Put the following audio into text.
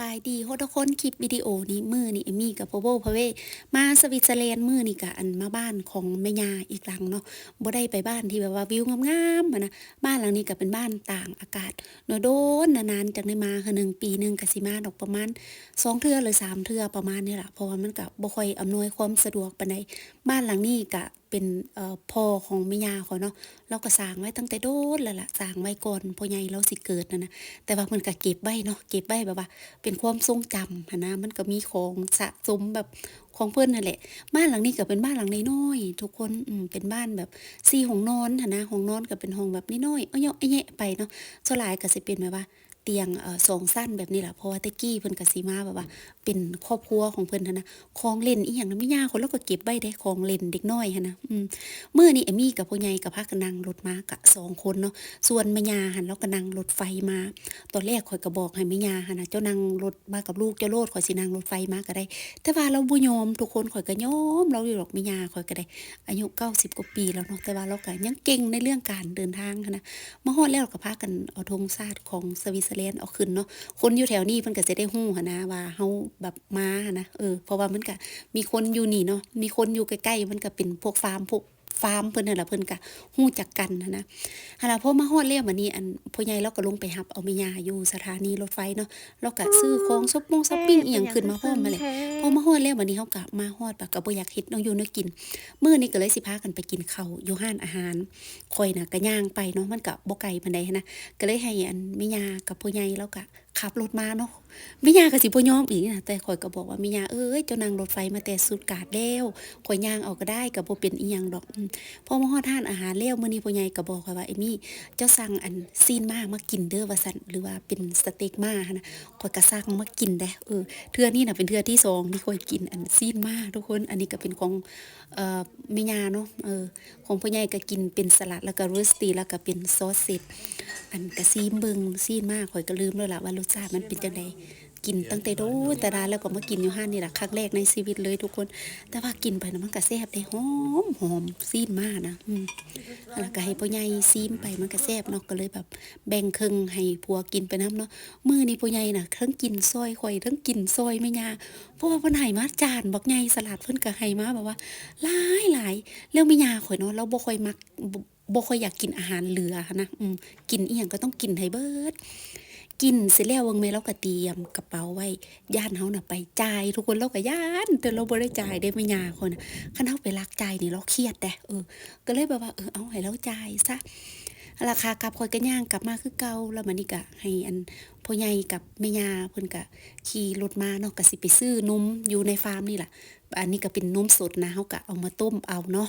บายดีโฮทุกคนคลิปวิดีโอนี้มือนี่เอมี่กับโปโบพะเวมาสวิตเซอร์แลนด์มือนี่กะอันมาบ้านของแม่ยาอีกหลังเนาะบ่ได้ไปบ้านที่แบบว่าวิวงามๆอะนะบ้านหลังนี้ก็เป็นบ้านต่างอากาศเนาะโดนนานๆจังได้มาคือหนึ่งปีหนึ่งกสิมาดอกประมาณสองเทื่อหรือสามเทื่อประมาณนี้ล่ะเพราะว่ามันก็บ่ค่อยอำนวยความสะดวกปานใดบ้านหลังนี้ก็เป็นพ่อของแม่ยาเขาเนาะเราก็สร้างไว้ตั้งแต่โดนแล้วล่ะสร้างไว้ก่อนพ่อใหญ่เราสิเกิดนั่นะแต่ว่ามันก็เก็บไว้เนาะเก็บไว้แบบว่า เป็นความทรงจำนะมันก็มีของสะสมแบบของเพื่อนนั่นแหละ บ้านหลังนี้ก็เป็นบ้านหลังน้อยๆทุกคนอืมเป็นบ้านแบบสี่ห้องนอนนะห้องนอนก็เป็นห้องแบบน้อยๆเอาเยาะเอาแยะไปเนาะส่วนหลายก็สิเป็นแบบว่า ตียงเออสองสั้นแบบนี้แหละเพราะว่าตะกี้เพิ่นก็สิมาแบบว่า เป็นครอบครัวของเพิ่นนะของเล่นอีหยังนั้นไม่ยากคนแล้วก็เก็บไว้ได้ของเล่นเด็กน้อยหั้นะอืมมื้อนี้เอมี่กับพ่อใหญ่กับพากันนั่งรถมากะสองคนเนาะส่วนแม่ยาหันแล้วก็นั่งรถไฟมา ตอนแรกข่อยก็บอกให้แม่ยาหันนะเจ้านั่งรถมากับลูกเจ้าโลดข่อยสินั่งรถไฟมาก็ได้ แต่ว่าเราบ่ยอมทุกคนข่อยก็ยอมเราอยู่หรอกแม่ยาข่อยก็ได้ อายุ90กว่าปีแล้วเนาะแต่ว่าเราก็ยังเก่งในเรื่องการเดินทางหั้นะมาฮอดแล้วเราก็พากันเอาธงชาติของสวิตเซอร์แลนด์เอาขึ้นเนาะคนอยู่แถวนี้เพิ่นก็จะได้ฮู้หนะว่าเฮาแบบมาหั้นนะเออเพราะว่ามันก็มีคนอยู่นี่เนาะมีคนอยู่ใกล้ๆมันก็เป็นพวกฟาร์มพวก ฟาร์มเพิ่นนั่นล่ะเพิ่นก็ฮู้จักกันหั้นะหนล่ะพอมาฮอดแล้วบัดนี้อันพ่อใหญ่เราก็ลงไปรับเอาแม่ย่าอยู่สถานีรถไฟเนาะเราก็ซื้อของช็อปมงช้อปปิ้งอีหยังขึ้นมาพร้อมมาเลยพอมาฮอดแล้วบัดนี้เฮาก็มาฮอดปะก็บ่อยากเฮ็ดเนาะอยู่เนาะกินมื้อนี้ก็เลยสิพากันไปกินข้าวอยู่ห้านอาหารข่อยน่ะก็ย่างไปเนาะมันก็บ่ไกลปานใดนนะก็เลยให้อันแม่ย่ากับพ่อใหญ่เราก็ ขับรถมาเนาะแม่ยาก็สิบ่ยอมอีกนะแต่ข่อยก็บอกว่าม่ย่าเอ้ยเจ้านั่งรถไฟมาแต่สุดกาดแล้วข่อยย่างเอาก็ได้ก็บ่เป็นอีหยังดอกพอมาฮอดห้านอาหารแล้วมื้อนี้พ่อใหญ่ก็บอกข่อยว่าเอมี่เจ้าสั่งอันซีนมามากินเด้อว่าซั่นหรือว่าเป็นสเต็กมานะข่อยก็สั่งมากินได้เออเทื่อนี้น่ะเป็นเทื่อที่สองที่ข่อยกินอันซีนมาทุกคน อันนี้ก็เป็นของเอ่อแม่ยาเนาะเออของพ่อใหญ่ก็กินเป็นสลัดแล้วก็โรสตีแล้วก็เป็นซอสเสร็จ อันก็ซีมเบิงซีนมาข่อยก็ลืมแล้วล่ะว่ารสชาติมันเป็นจังไดกินตั้งแต่โดนแต่นานแล้วก็มากินอยู่ห้านนี่แหละครั้งแรกในชีวิตเลยทุกคน แต่ว่ากินไปนะมันก็แซ่บได้หอมหอมซีนมากนะอืมแล้วก็ให้พ่อใหญ่ซีมไปมันก็แซ่บเนาะก็เลยแบบ แบ่งครึ่งให้ผัวกินไปน้ำเนาะมือนี้พ่อใหญ่น่ะทั้งกินซอยข่อยทั้งกินซอยแม่ยาเพราะว่าเพิ่นให้มาจานบักใหญ่สลัดเพิ่นก็ให้มาแบบว่าหลายหลายแล้วแม่ยาข่อยเนาะเราบ่ค่อยมัก บ่บ่ค่อยอยากกินอาหารเหลือนะอืมกินอีหยังก็ต้องกินให้เบิด กินเสร็จแล้วเบิ่งแม่เราก็เตรียมกระเป๋าไว้ย่านเฮาน่ะไปจ่ายทุกคนเราก็ย่าน แต่เราบ่ได้จ่ายได้แม่ยาคนน่ะคันเฮาไปลักจ่ายนี่เราเครียดเด้เออ ก็เลยแบบว่าเออเอาให้เราจ่ายซะราคากลับคอยก็ย่างกลับมาคือเก่าแล้วมันนี่ก็ให้อันพ่อใหญ่กับแม่ยาเพิ่นก็ขี่รถมาเนาะก็สิไปซื้อนมอยู่ในฟาร์มนี่ล่ะอันนี้ก็เป็นนมสดนะเฮาก็เอามาต้มเอาเนาะ